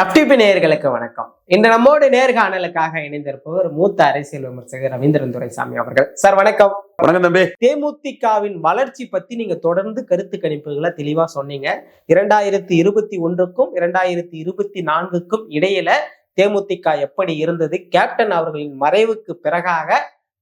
FTP நேயர்களுக்கு வணக்கம். இன்று நம்மோடு நேர்காணலுக்காக இணைந்திருப்பவர் மூத்த அரசியல் விமர்சகர் ரவீந்திரன் துரைசாமி அவர்கள். சார் வணக்கம். வணக்கம் தம்பி. தேமுதிகவின் வளர்ச்சி பத்தி நீங்க தொடர்ந்து கருத்து கணிப்புகளை தெளிவா சொன்னீங்க. இரண்டாயிரத்தி இருபத்தி ஒன்றுக்கும் இரண்டாயிரத்தி இருபத்தி நான்குக்கும் இடையில தேமுதிக எப்படி இருந்தது? கேப்டன் அவர்களின் மறைவுக்கு பிறகாக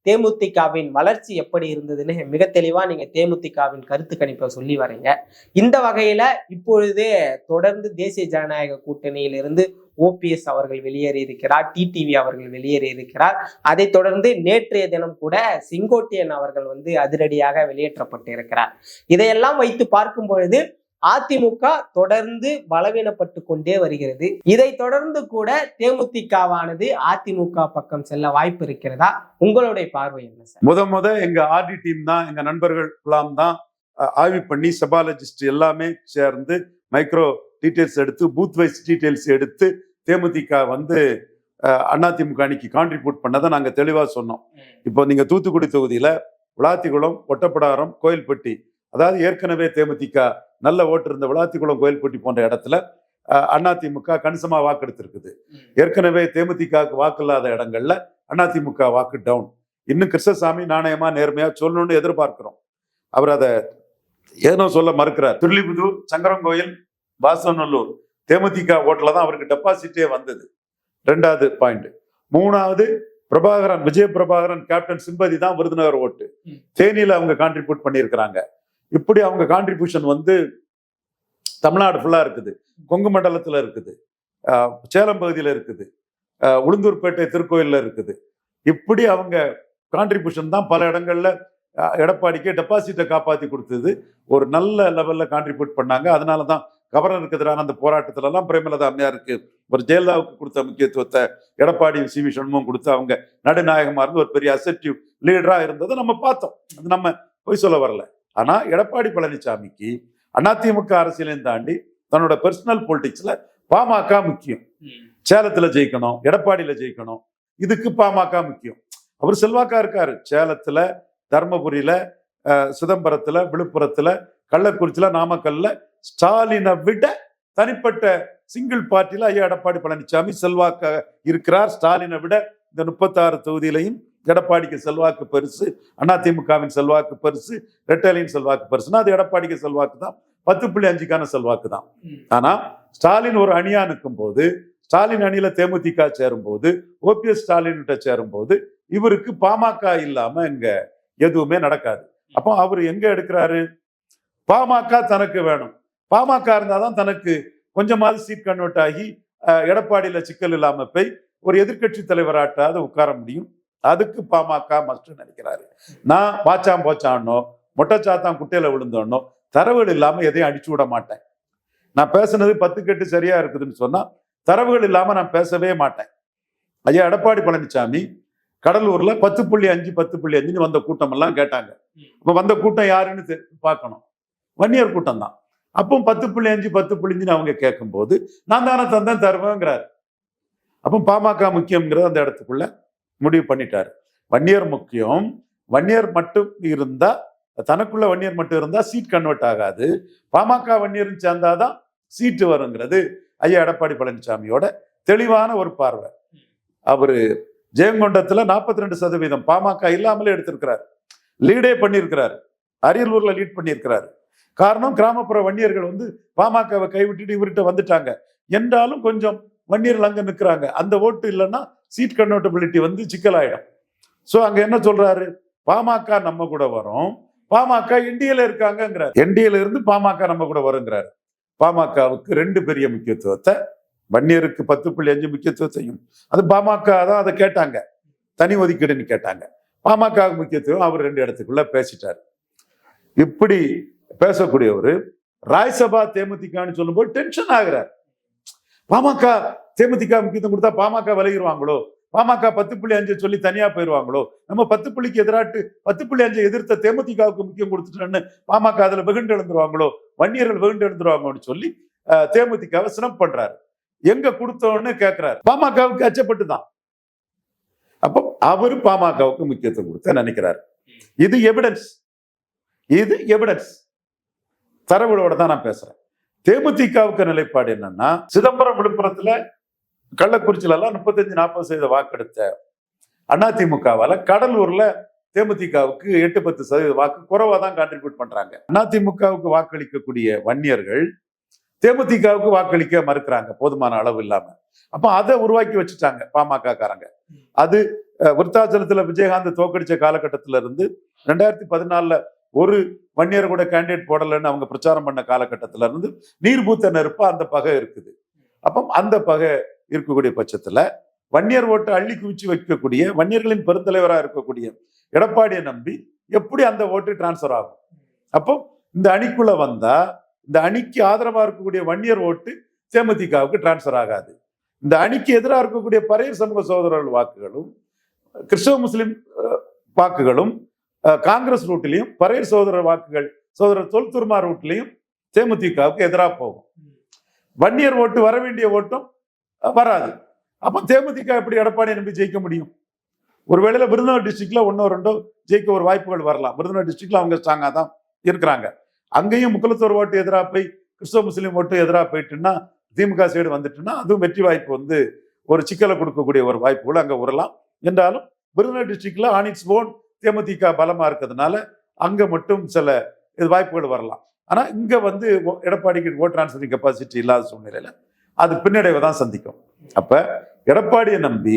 தேமுதிகவின் வளர்ச்சி எப்படி இருந்ததுன்னு மிக தெளிவா நீங்க தேமுதிகவின் கருத்து கணிப்பை சொல்லி வரீங்க. இந்த வகையில இப்பொழுதே தொடர்ந்து தேசிய ஜனநாயக கூட்டணியிலிருந்து ஓபிஎஸ் அவர்கள் வெளியேறி இருக்கிறார் டிடிவி அவர்கள் வெளியேறி இருக்கிறார். அதை தொடர்ந்து நேற்றைய தினம் கூட செங்கோட்டையன் அவர்கள் வந்து அதிரடியாக வெளியேற்றப்பட்டிருக்கிறார். இதையெல்லாம் வைத்து பார்க்கும் பொழுது அதிமுக தொடர்ந்து பலவீனப்பட்டு கொண்டே வருகிறது. இதை தொடர்ந்து கூட தேமுதிகவானது அதிமுக பக்கம் செல்ல வாய்ப்பு இருக்கிறதா? உங்களுடைய பார்வை என்ன சார்? முத முத எங்க ஆர்டி டீம் தான் எங்க நண்பர்கள் எல்லாம் தான் ஆய்வு பண்ணி செபாலஜிஸ்ட் எல்லாமே சேர்ந்து மைக்ரோ டீடைல்ஸ் எடுத்து பூத் வைஸ் டீடைல்ஸ் எடுத்து தேமுதிக வந்து அதிமுக அணிக்கு கான்ட்ரிபியூட் பண்ணதை நாங்க தெளிவா சொன்னோம். இப்போ நீங்க தூத்துக்குடி தொகுதியில விளாத்திக்குளம் ஒட்டப்படாரம் கோயில்பட்டி அதாவது ஏற்கனவே தேமுதிக நல்ல ஓட்டு இருந்த விளாத்திக்குளம் கோயில்பட்டி போன்ற இடத்துல அதிமுக கணிசமா வாக்கெடுத்திருக்குது. ஏற்கனவே தேமுதிகவுக்கு வாக்கு இல்லாத இடங்கள்ல அதிமுக வாக்கு டவுன். இன்னும் கிருஷ்ணசாமி நாணயமா நேர்மையா சொல்லணும்னு எதிர்பார்க்கிறோம். அவர் அதை ஏனோ சொல்ல மறுக்கிறார். திருளிபுதூர் சங்கரங்கோயில் வாசநல்லூர் தேமுதிக ஓட்டுல தான் அவருக்கு டெபாசிட்டே வந்தது. ரெண்டாவது பாயிண்ட். மூணாவது பிரபாகரன் விஜய பிரபாகரன் கேப்டன் சிம்பதி தான் விருதுநகர் ஓட்டு. தேனியில அவங்க கான்ட்ரிபியூட் பண்ணியிருக்கிறாங்க. இப்படி அவங்க கான்ட்ரிபியூஷன் வந்து தமிழ்நாடு ஃபுல்லாக இருக்குது. கொங்கு மண்டலத்தில் இருக்குது. சேலம் பகுதியில் இருக்குது. உளுந்தூர்பேட்டை திருக்கோயிலில் இருக்குது. இப்படி அவங்க கான்ட்ரிபியூஷன் தான் பல இடங்களில் எடப்பாடிக்கு டெபாசிட்டை காப்பாற்றி கொடுத்தது. ஒரு நல்ல லெவலில் கான்ட்ரிபியூட் பண்ணாங்க. அதனால தான் கவர்னருக்கு எதிரான அந்த போராட்டத்திலலாம் பிரேமலதா அம்மையாருக்கு ஒரு ஜெயலலிதாவுக்கு கொடுத்த முக்கியத்துவத்தை எடப்பாடி சி வி சண்முகம் கொடுத்து அவங்க நடுநாயகமாக இருந்து ஒரு பெரிய அசெப்டிவ் லீடராக இருந்ததை நம்ம பார்த்தோம். அது நம்ம போய் சொல்ல வரல. ஆனா எடப்பாடி பழனிசாமிக்கு அதிமுக அரசியலையும் தாண்டி தன்னோட பர்சனல் பொலிட்டிக்ஸ்ல பாமக முக்கியம். சேலத்துல ஜெயிக்கணும் எடப்பாடியில ஜெயிக்கணும். இதுக்கு பாமக முக்கியம். அவர் செல்வாக்கா இருக்காரு. சேலத்துல தர்மபுரியில சிதம்பரத்துல விழுப்புரத்துல கள்ளக்குறிச்சியில நாமக்கல்ல ஸ்டாலினை விட தனிப்பட்ட சிங்கிள் பார்ட்டியில ஐயா எடப்பாடி பழனிசாமி செல்வாக்கா இருக்கிறார். ஸ்டாலினை விட இந்த முப்பத்தாறு தொகுதியிலையும் எடப்பாடிக்கு செல்வாக்கு பெருசு அதிமுகவின் செல்வாக்கு பெருசு ரெட்டலின் செல்வாக்கு பெருசுன்னா அது எடப்பாடிக்கு செல்வாக்கு தான். பத்து புள்ளி அஞ்சுக்கான செல்வாக்கு தான். ஆனா ஸ்டாலின் ஒரு அணியா நிற்கும் போது ஸ்டாலின் அணியில தேமுதிக சேரும் போது ஓபிஎஸ் ஸ்டாலின் கிட்ட சேரும் போது இவருக்கு பாமக இல்லாம இங்க எதுவுமே நடக்காது. அப்போ அவர் எங்க எடுக்கிறாரு? பாமக தனக்கு வேணும். பாமக இருந்தாதான் தனக்கு கொஞ்சமாவது சீட் கன்வெர்ட் ஆகி எடப்பாடியில சிக்கல் இல்லாம போய் ஒரு எதிர்க்கட்சி தலைவராட்டாவது உட்கார முடியும். அதுக்கு பாமக மஸ்ட் நினைக்கிறாரு. நான் பாச்சாம் போச்சானோ மொட்டைச்சாத்தான் குட்டையில விழுந்தோனோ தரவுகள் இல்லாம எதையும் அடிச்சு விட மாட்டேன். நான் பேசுனது பத்து கெட்டு சரியா இருக்குதுன்னு சொன்னா தரவுகள் இல்லாம நான் பேசவே மாட்டேன். ஐயா எடப்பாடி பழனிசாமி கடலூர்ல பத்து புள்ளி அஞ்சு பத்து புள்ளி அஞ்சுன்னு வந்த கூட்டம் எல்லாம் கேட்டாங்க. இப்ப வந்த கூட்டம் யாருன்னு பார்க்கணும். வன்னியர் கூட்டம் தான் அப்போ பத்து புள்ளி அஞ்சு பத்து புள்ளிஞ்சுன்னு அவங்க அவங்க கேட்கும்போது நான் தானே தந்தேன் தருவேங்கிறாரு. அப்போ பாமக முக்கியம்ங்கிறது அந்த இடத்துக்குள்ள. முடிவு பண்ணிட்டார். வன்னியர் முக்கியம். வன்னியர் மட்டும் இருந்தா தனக்குள்ள வன்னியர் மட்டும் இருந்தா சீட் கன்வெர்ட் ஆகாது. பாமக வன்னியரும் சேர்ந்தாதான் சீட்டு வருங்கிறது. ஐயா எடப்பாடி பழனிசாமியோட தெளிவான ஒரு பார்வை. அவரு ஜெயங்கொண்டத்துல நாற்பத்தி ரெண்டு சதவீதம் பாமக இல்லாமலே எடுத்திருக்கிறார். லீடே பண்ணியிருக்கிறார். அரியலூர்ல லீட் பண்ணியிருக்கிறார். காரணம் கிராமப்புற வன்னியர்கள் வந்து பாமகவை கைவிட்டுட்டு இவர்கிட்ட வந்துட்டாங்க. என்றாலும் கொஞ்சம் வன்னியர்கள் அங்கே நிற்கிறாங்க. அந்த ஓட்டு இல்லைன்னா சீட் கன்வெர்டபிலிட்டி வந்து சிக்கலாயிடும். ஸோ அங்கே என்ன சொல்றாரு? பாமக நம்ம கூட வரும். பாமக என்டிஏல இருக்காங்கங்கிறார். என்டிஏல இருந்து பாமக நம்ம கூட வருங்கிறார். பாமகவுக்கு ரெண்டு பெரிய முக்கியத்துவத்தை வன்னியருக்கு பத்து புள்ளி அஞ்சு முக்கியத்துவத்தையும். அது பாமக தான் அதை கேட்டாங்க. தனி ஒதுக்கீடுன்னு கேட்டாங்க. பாமக முக்கியத்துவம் அவர் ரெண்டு இடத்துக்குள்ள பேசிட்டார். இப்படி பேசக்கூடியவர் ராஜ்யசபா தேமுதிகான்னு சொல்லும்போது டென்ஷன் ஆகிறார். பாமக தேமுதிக முக்கியத்துவம் கொடுத்தா பாமக விலகிடுவாங்களோ பாமக பத்து புள்ளி அஞ்சு சொல்லி தனியா போயிடுவாங்களோ நம்ம பத்து புள்ளிக்கு எதிராட்டு பத்து புள்ளி அஞ்சு எதிர்த்த தேமுதிகவுக்கு முக்கியம் கொடுத்துட்டோன்னு பாமக அதுல வெகுண்டு எழுந்துருவாங்களோ வன்னியர்கள் வெகுண்டு எழுந்துருவாங்கன்னு சொல்லி அஹ், தேமுதிகவை சினம் பண்றாரு. எங்க கொடுத்தோன்னு கேட்கிறாரு பாமகவுக்கு அச்சப்பட்டு தான் அப்போ அவரு பாமகவுக்கு முக்கியத்துவம் கொடுத்த நினைக்கிறாரு. இது எவிடன்ஸ் இது எவிடன்ஸ் தரவுகளோட தான் நான் பேசுறேன். தேமுதிகவுக்கு நிலைப்பாடு என்னன்னா சிதம்பரம் விழுப்புரத்துல கள்ளக்குறிச்சியில எல்லாம் முப்பத்தஞ்சு நாற்பது சதவீத வாக்கெடுத்த அதிமுகவால கடலூர்ல தேமுதிகவுக்கு எட்டு பத்து சதவீத வாக்கு குறைவா தான் கான்ட்ரிபியூட் பண்றாங்க. அதிமுகவுக்கு வாக்களிக்கக்கூடிய வன்னியர்கள் தேமுதிகவுக்கு வாக்களிக்க மறுக்கிறாங்க போதுமான அளவு இல்லாம. அப்ப அதை உருவாக்கி வச்சுட்டாங்க பாமக காரங்க அது விருத்தாச்சலத்துல விஜயகாந்த் தோக்கடிச்ச காலகட்டத்தில இருந்து ரெண்டாயிரத்தி பதினாலுல ஒரு வன்னியர் கூட கேண்டிடேட் போடலைன்னு அவங்க பிரச்சாரம் பண்ண காலகட்டத்தில் இருந்து நீர்பூத்த நெருப்பா அந்த பகை இருக்குது. அப்போ அந்த பகை இருக்கக்கூடிய பட்சத்தில் வன்னியர் ஓட்டு அள்ளி குவிச்சு வைக்கக்கூடிய வன்னியர்களின் பெருந்தலைவராக இருக்கக்கூடிய எடப்பாடியை நம்பி எப்படி அந்த ஓட்டு டிரான்ஸ்ஃபர் ஆகும்? அப்போ இந்த அணிக்குள்ள வந்தா இந்த அணிக்கு ஆதரவாக இருக்கக்கூடிய வன்னியர் ஓட்டு தேமுதிகவுக்கு டிரான்ஸ்ஃபர் ஆகாது. இந்த அணிக்கு எதிராக இருக்கக்கூடிய பறையர் சமூக சோதரர்கள் வாக்குகளும் கிறிஸ்தவ முஸ்லிம் வாக்குகளும் காங்கிரஸ் ரூட்லையும் பரையர் சோதர வாக்குகள் சோதரர் தொல்துர்மா ரூட்லையும் தேமுதிகவுக்கு எதிராக போகும். வன்னியர் ஓட்டு வர வேண்டிய ஓட்டும் வராது. அப்போ தேமுதிக எப்படி எடப்பாடி நம்பி ஜெயிக்க முடியும்? ஒருவேளை விருதுநகர் டிஸ்ட்ரிக்ட்ல ஒன்றோ ரெண்டோ ஜெயிக்க ஒரு வாய்ப்புகள் வரலாம். விருதுநகர் டிஸ்ட்ரிக்ட்ல அவங்க ஸ்ட்ராங்காக தான் இருக்கிறாங்க. அங்கேயும் முக்குலத்தோர் ஓட்டு எதிராக போய் கிறிஸ்தவ முஸ்லீம் ஓட்டு எதிராக போயிட்டுன்னா திமுக சைடு வந்துட்டுன்னா அதுவும் வெற்றி வாய்ப்பு வந்து ஒரு சிக்கலை கொடுக்கக்கூடிய ஒரு வாய்ப்புகள் அங்க வரலாம். என்றாலும் விருதுநகர் டிஸ்ட்ரிக்ட்ல ஆன் இட்ஸ் ஓன் தேமுதிக பலமா இருக்கிறதுனால அங்க மட்டும் சில இது வாய்ப்புகள் வரலாம். ஆனா இங்க வந்து ஓ- எடப்பாடிக்கு ஓட் டிரான்ஸ்ஃபரிங் கெப்பாசிட்டி இல்லாத சூழ்நிலையில அது பின்னடைவை தான் சந்திக்கும். அப்ப எடப்பாடியை நம்பி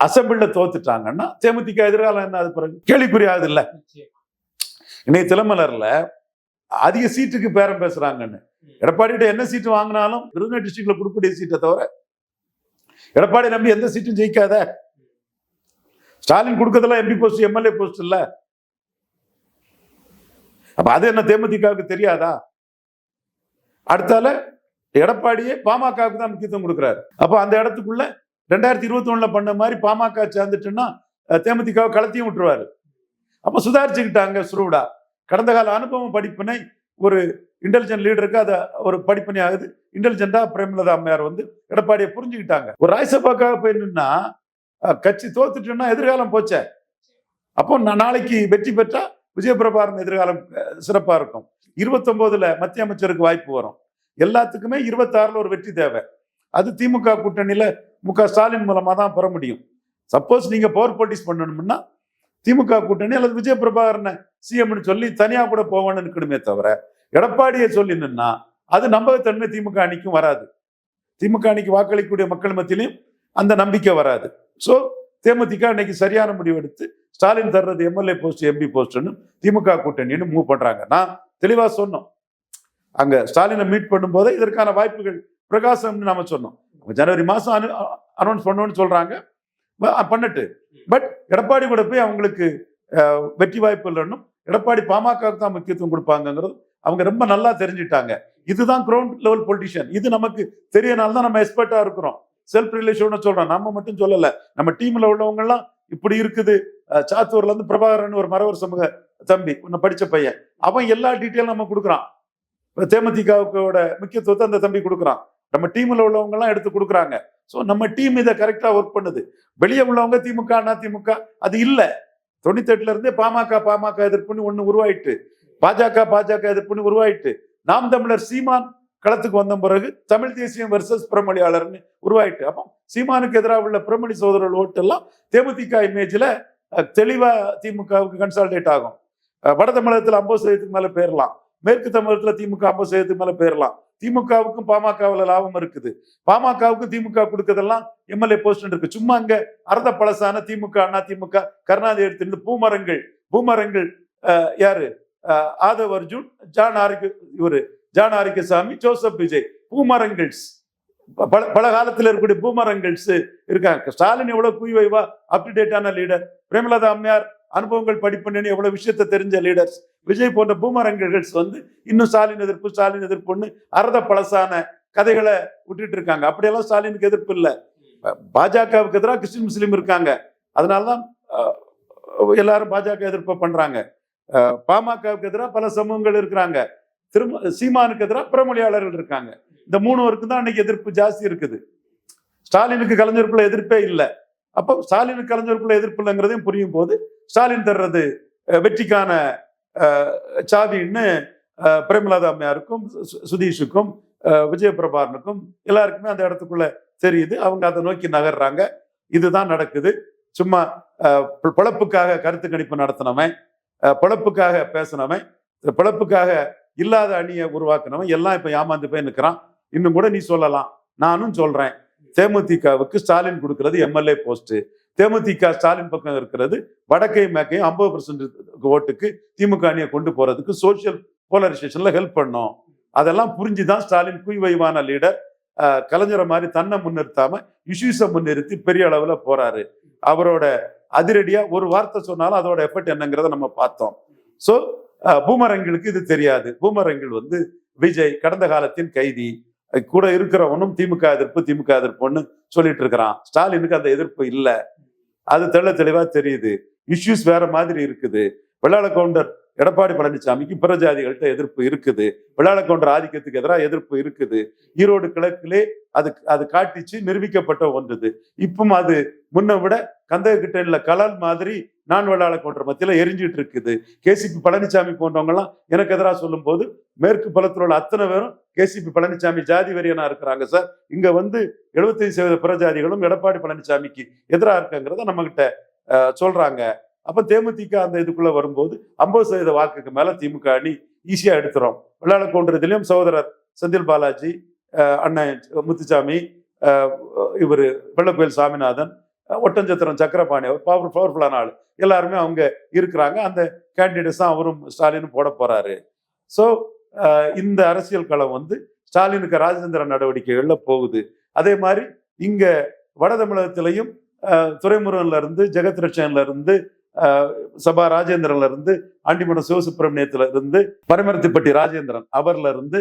அசம்பிளில தோத்துட்டாங்கன்னா தேமுதிக எதிர்காலம் என்ன அது பிறகு? கேள்விக்குறியாது இல்ல. இன்னைக்கு திலமலர்ல அதிக சீட்டுக்கு பேரம் பேசுறாங்கன்னு. எடப்பாடிகிட்ட என்ன சீட்டு வாங்கினாலும் விருதுநகர் டிஸ்ட்ரிக்ட்ல கொடுக்கக்கூடிய சீட்டை தவிர எடப்பாடி நம்பி எந்த சீட்டும் ஜெயிக்காத ஸ்டாலின் கொடுக்கறதெல்லாம் எம்பி போஸ்ட் எம்எல்ஏ போஸ்ட் இல்ல. அப்ப அது என்ன தேமுதிகவுக்கு தெரியாதா? அடுத்தால எடப்பாடியே பாமகவுக்கு தான் முக்கியத்துவம் கொடுக்குறாரு. அப்ப அந்த இடத்துக்குள்ள ரெண்டாயிரத்தி இருபத்தி ஒண்ணுல பண்ண மாதிரி பாமக சேர்ந்துட்டுன்னா அஹ், தேமுதிகவை கலத்தியும் விட்டுருவாரு. அப்ப சுதாரிச்சுக்கிட்டாங்க சுருவிடா கடந்த கால அனுபவம் படிப்பினை ஒரு இன்டெலிஜென்ட் லீடருக்கு அதை ஒரு படிப்பனை ஆகுது. இன்டெலிஜென்டா பிரேமலதா அம்மையார் வந்து எடப்பாடியை புரிஞ்சுக்கிட்டாங்க. ஒரு ராஜ்யசபாக்காக போயிருந்தா கட்சி தோத்துட்டுன்னா எதிர்காலம் போச்சே? அப்போ நான் நாளைக்கு வெற்றி பெற்றா விஜயபிரபாரன் எதிர்காலம் சிறப்பாக சிறப்பா இருக்கும். இருபத்தொன்பதுல மத்திய அமைச்சருக்கு வாய்ப்பு வரும். எல்லாத்துக்குமே இருபத்தாறுல ஒரு வெற்றி தேவை. அது திமுக கூட்டணியில மு க ஸ்டாலின் மூலமா தான் பெற முடியும். சப்போஸ் நீங்க பவர் போட்டிஸ் பண்ணணும்னா திமுக கூட்டணி அல்லது விஜய பிரபாகரனை சிஎம்னு சொல்லி தனியா கூட போவேன்னு இருக்கணுமே தவிர எடப்பாடியை சொல்லி நின்னா அது நம்பகத்தன்மை திமுக அணிக்கும் வராது. திமுக அணிக்கு வாக்களிக்கக்கூடிய மக்கள் மத்தியிலையும் அந்த நம்பிக்கை வராது. ஸோ தேமுதிக இன்னைக்கு சரியான முடிவு எடுத்து ஸ்டாலின் தர்றது எம்எல்ஏ போஸ்ட் எம்பி போஸ்ட்னு திமுக கூட்டணின்னு மூவ் பண்றாங்க. நான் தெளிவா சொன்னோம். அங்க ஸ்டாலினை மீட் பண்ணும்போது இதற்கான வாய்ப்புகள் பிரகாசம்னு நாம சொன்னோம். ஜனவரி மாசம் அனு அனௌன்ஸ் பண்ணோம்னு சொல்றாங்க. பண்ணட்டு. பட் எடப்பாடி கூட போய் அவங்களுக்கு வெற்றி வாய்ப்பு இல்லைன்னும் எடப்பாடி பாமகவுக்கு தான் முக்கியத்துவம் கொடுப்பாங்கங்கிறது அவங்க ரொம்ப நல்லா தெரிஞ்சுட்டாங்க. இதுதான் கிரவுண்ட் லெவல் பொலிட்டிஷியன் இது நமக்கு தெரியனால தான் நம்ம எக்ஸ்பர்ட்டா இருக்கிறோம். செல்ஃப் ரிலேஷன் சொல்றோம். நம்ம மட்டும் சொல்லல. நம்ம டீம்ல உள்ளவங்கெல்லாம் இப்படி இருக்குது. சாத்தூர்ல இருந்து பிரபாகரன் ஒரு மரவர் சமூக தம்பி உன்னை படிச்ச பையன். அவன் எல்லா டீட்டெயிலும் நம்ம கொடுக்குறான். இப்ப தேமுதிகவுக்கோட முக்கியத்துவத்தை அந்த தம்பி கொடுக்குறான். நம்ம டீம்ல உள்ளவங்க எல்லாம் எடுத்து கொடுக்குறாங்க. ஸோ நம்ம டீம் இதை கரெக்டா ஒர்க் பண்ணுது. வெளியே உள்ளவங்க திமுக அதிமுக அது இல்லை. தொண்ணூத்தெட்டுல இருந்தே பாமக பாமக எதிர்ப்புன்னு ஒண்ணு உருவாயிட்டு பாஜக பாஜக எதிர்ப்புன்னு உருவாயிட்டு நாம் தமிழர் சீமான் களத்துக்கு வந்த பிறகு தமிழ் தேசியம் வெர்சஸ் பிரமொழியாளர்னு உருவாயிட்டு அப்போ சீமானுக்கு எதிராக உள்ள பிரமொழி சோதரர்கள் ஓட்டெல்லாம் தேமுதிக இமேஜ்ல தெளிவாக தெளிவா திமுகவுக்கு கன்சால்டேட் ஆகும். வட தமிழகத்தில் ஐம்பது சதவீதத்துக்கு மேல மேற்கு தமிழகத்துல திமுக ஐம்பது சதவீதத்துக்கு மேல போயிடலாம் திமுகவுக்கும் பாமகவுல லாபம் இருக்குது. பாமகவுக்கும் திமுக கொடுக்கறதெல்லாம் எம்எல்ஏ போஸ்ட் இருக்கு. சும்மா அங்க அரத பழசான திமுக அண்ணா திமுக கருணாநிதி எடுத்து பூமரங்கள் பூமரங்கள் அஹ், யாரு? ஆதவ் அர்ஜுன் ஜான் ஆரிக்கு இவரு. ஜான் ஆரிக்கசாமி ஜோசப் விஜய் பூமரங்கள்ஸ். ப- பல பல காலத்தில் இருக்கக்கூடிய பூமரங்கள்ஸ் இருக்காங்க. ஸ்டாலின் எவ்வளவு குய்வைவா அப் டு டேட்டான லீடர் பிரேமலதா அம்மையார் அனுபவங்கள் படிப்புன்னு எவ்வளவு விஷயத்தை தெரிஞ்ச லீடர்ஸ் விஜய் போன்ற பூமரங்கள்ஸ் வந்து இன்னும் ஸ்டாலின் எதிர்ப்பு ஸ்டாலின் எதிர்ப்புன்னு அறத பழசான கதைகளை விட்டுட்டு இருக்காங்க. அப்படியெல்லாம் ஸ்டாலினுக்கு எதிர்ப்பு இல்லை. பாஜகவுக்கு எதிராக கிறிஸ்டின் முஸ்லீம் இருக்காங்க. அதனாலதான் எல்லாரும் பாஜக எதிர்ப்பை பண்றாங்க. பாமகவுக்கு எதிராக பல சமூகங்கள் இருக்கிறாங்க. திரும்ப சீமானுக்கு எதிராக பிரமொழியாளர்கள் இருக்காங்க. இந்த மூணுவருக்கு தான் அன்னைக்கு எதிர்ப்பு ஜாஸ்தி இருக்குது. ஸ்டாலினுக்கு கலைஞருக்குள்ள எதிர்ப்பே இல்லை. அப்போ ஸ்டாலினுக்கு கலைஞருக்குள்ள எதிர்ப்பு இல்லைங்கிறதையும் புரியும் போது ஸ்டாலின் தர்றது வெற்றிக்கான அஹ், சாவின்னு பிரேமலாதா அம்மையாருக்கும் சு- சுதீஷுக்கும் விஜயபிரபாரனுக்கும் எல்லாருக்குமே அந்த இடத்துக்குள்ள தெரியுது. அவங்க அதை நோக்கி நகர்றாங்க. இதுதான் நடக்குது. சும்மா பிழப்புக்காக கருத்து கணிப்பு நடத்தினவன் பிழப்புக்காக பேசினவன் பிழப்புக்காக இல்லாத அணியை உருவாக்குனவன் எல்லாம் இப்போ ஏமாந்து போய் நிற்கிறான் இன்னும் கூட நீ சொல்லலாம். நானும் சொல்றேன். தேமுதிகவுக்கு ஸ்டாலின் கொடுக்கறது எம்எல்ஏ போஸ்ட்டு தேமுதிக ஸ்டாலின் பக்கம் இருக்கிறது வடக்கையும் மேற்கையும் ஐம்பது பர்சன்ட் ஓட்டுக்கு திமுக அணியை கொண்டு போறதுக்கு சோசியல் போலரைசேஷன்ல ஹெல்ப் பண்ணோம். அதெல்லாம் புரிஞ்சுதான் ஸ்டாலின் குய்வைவான லீடர் கலைஞரை மாதிரி தன்னை முன்னிறுத்தாம இஷ்யூஸை முன்னிறுத்தி பெரிய அளவுல போறாரு. அவரோட அதிரடியா ஒரு வார்த்தை சொன்னாலும் அதோட எஃபர்ட் என்னங்கிறத நம்ம பார்த்தோம். ஸோ பூமரங்களுக்கு இது தெரியாது. பூமரங்கள் வந்து விஜய் கடந்த காலத்தின் கைதி. கூட இருக்கிறவனும் திமுக எதிர்ப்பு திமுக எதிர்ப்புன்னு சொல்லிட்டு இருக்கிறான். ஸ்டாலினுக்கு அந்த எதிர்ப்பு இல்லை. அது தெள்ள தெளிவா தெரியுது. இஷ்யூஸ் வேற மாதிரி இருக்குது. வெள்ளாள கவுண்டர் எடப்பாடி பழனிசாமிக்கு பிற ஜாதிகள்கிட்ட எதிர்ப்பு இருக்குது. வெள்ளாள கவுண்டர் ஆதிக்கத்துக்கு எதிராக எதிர்ப்பு இருக்குது. ஈரோடு கிழக்கிலே அது அது காட்டிச்சு நிரூபிக்கப்பட்ட ஒன்றுது. இப்பவும் அது முன்ன விட கந்தகிட்ட இல்ல கலல் மாதிரி நான் வெள்ளாள கவுண்டர் மத்தியில் எரிஞ்சிட்டு இருக்குது. கேசிபி பழனிசாமி போன்றவங்கலாம் எனக்கு எதிராக சொல்லும் போது மேற்கு பலத்தில் உள்ள அத்தனை பேரும் கேசிபி பழனிசாமி ஜாதி வரியனா இருக்கிறாங்க சார். இங்க வந்து 75% சதவீத பிற ஜாதிகளும் எடப்பாடி பழனிசாமிக்கு எதிராக இருக்குங்கிறத நம்ம கிட்ட சொல்றாங்க. அப்ப தேமுதிக அந்த இதுக்குள்ள வரும்போது ஐம்பது சதவீத வாக்குக்கு மேல திமுக அணி ஈஸியா எடுத்துரும். வெள்ளாள கோன்றதுலயும் சகோதரர் செந்தில் பாலாஜி அண்ணன் முத்துசாமி இவர் இவரு வெள்ளக்கோயில் சாமிநாதன் ஒட்டஞ்சத்திரம் சக்கரபாணி அவர் பவர் பவர்ஃபுல்லான ஆள். எல்லாருமே அவங்க இருக்கிறாங்க. அந்த கேண்டிடேட்ஸ் தான் அவரும் ஸ்டாலினும் போட போறாரு. ஸோ இந்த அரசியல் களம் வந்து ஸ்டாலினுக்கு ராஜேந்திர நடவடிக்கைகளில் போகுது. அதே மாதிரி இங்கே வட தமிழகத்திலையும் அஹ், இருந்து ஜெகத் ரட்சன்ல இருந்து சபா ராஜேந்திரன்ல இருந்து ஆண்டிமடம் சிவசுப்பிரமணியத்துல இருந்து பரமரத்திப்பட்டி ராஜேந்திரன் அவர்ல இருந்து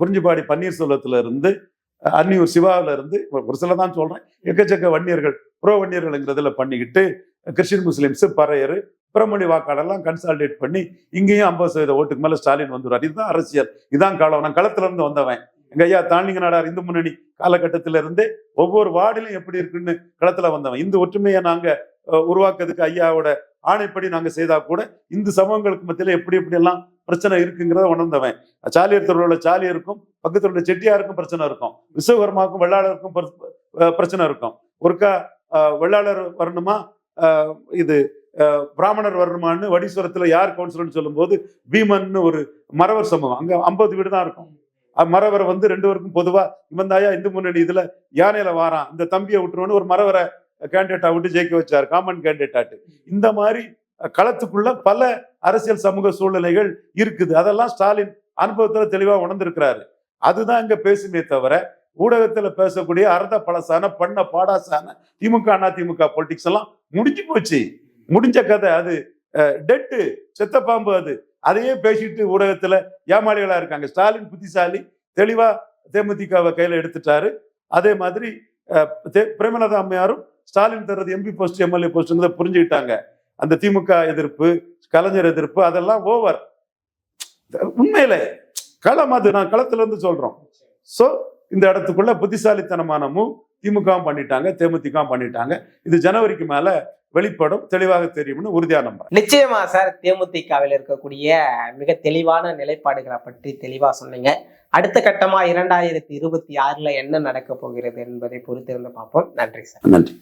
குறிஞ்சிப்பாடி பன்னீர்செல்வத்துல இருந்து அன்னியூர் சிவாவில் இருந்து ஒரு சில தான் சொல்கிறேன் எக்கச்சக்க வன்னியர்கள் புரோ வன்னியர்கள்ங்கிறதுல பண்ணிக்கிட்டு கிறிஸ்டின் முஸ்லீம்ஸு பறையர் பிறமொழி வாக்காளர்லாம் கன்சால்டேட் பண்ணி இங்கேயும் ஐம்பது சதவீத ஓட்டுக்கு மேலே ஸ்டாலின் வந்துடுவார் இதுதான் அரசியல். இதான் காலம். நான் களத்துலேருந்து வந்தவன். எங்க ஐயா தாண்டிங்க நாடார் இந்து முன்னணி காலகட்டத்திலிருந்தே ஒவ்வொரு வார்டிலும் எப்படி இருக்குன்னு களத்தில் வந்தவன். இந்த ஒற்றுமையை நாங்கள் உருவாக்குறதுக்கு ஐயாவோட ஆணைப்படி நாங்கள் செய்தால் கூட இந்து சமூகங்களுக்கு மத்தியில் எப்படி எப்படி எல்லாம் பிரச்சனை இருக்குங்கிறத உணர்ந்தவன். சாலியர் தெருவில் சாலியருக்கும் பக்கத்தில் உள்ள செட்டியாருக்கும் பிரச்சனை இருக்கும் விஸ்வகர்மாவுக்கும் வெள்ளாளருக்கும் பிரச்சனை இருக்கும். ஒருக்கா வெள்ளாளர் வரணுமா? இது பிராமணர் வரணுமான்னு வடீஸ்வரத்தில் யார் கவுன்சிலர்னு சொல்லும்போது பீமன்னு ஒரு மறவர் சமூகம். அங்கே ஐம்பது வீடு தான் இருக்கும். மறவரை வந்து ரெண்டு பேருக்கும் பொதுவாக இவன் தாயா இந்து முன்னணி இதில் யானையில வாரான். இந்த தம்பியை விட்டுருவோன்னு ஒரு மறவரை கேண்டிடேட்டா விட்டு ஜெயிக்க வச்சார். காமன் கேண்டிடேட்டாட்டு இந்த மாதிரி களத்துக்குள்ள பல அரசியல் சமூக சூழ்நிலைகள் இருக்குது. அதெல்லாம் ஸ்டாலின் அனுபவத்துல தெளிவா உணர்ந்திருக்கிறாரு. அதுதான் இங்க பேசுமே தவிர ஊடகத்துல பேசக்கூடிய அர்த்த பழசான பண்ண பாடாசான திமுக அண்ணா திமுக பொலிட்டிக்ஸ் எல்லாம் முடிஞ்சு போச்சு. முடிஞ்ச கதை அது. டெட்டு செத்த பாம்பு அது. அதையே பேசிட்டு ஊடகத்துல ஏமாளிகளா இருக்காங்க. ஸ்டாலின் புத்திசாலி தெளிவா தேமுதிகவை கையில எடுத்துட்டாரு. அதே மாதிரி பிரேமலதா அம்மையாரும் ஸ்டாலின் தர்றது எம்பி போஸ்ட் எம்எல்ஏ போஸ்ட்ங்கிறத புரிஞ்சுக்கிட்டாங்க. அந்த திமுக எதிர்ப்பு கலைஞர் எதிர்ப்பு அதெல்லாம் ஓவர் உண்மையில களம் அது. நான் களத்துல இருந்து சொல்றோம். சோ இந்த இடத்துக்குள்ள புத்திசாலித்தனமான மூவ் திமுகவும் பண்ணிட்டாங்க தேமுதிகவும் பண்ணிட்டாங்க. இது ஜனவரிக்கு மேல வெளிப்படும் தெளிவாக தெரியும்னு உறுதியா நம்புறேன். நிச்சயமா சார் தேமுதிகவில் இருக்கக்கூடிய மிக தெளிவான நிலைப்பாடுகளை பற்றி தெளிவா சொன்னீங்க. அடுத்த கட்டமா இரண்டாயிரத்தி இருபத்தி ஆறுல என்ன நடக்க போகிறது என்பதை பொறுத்திருந்து பார்ப்போம். நன்றி சார். நன்றி.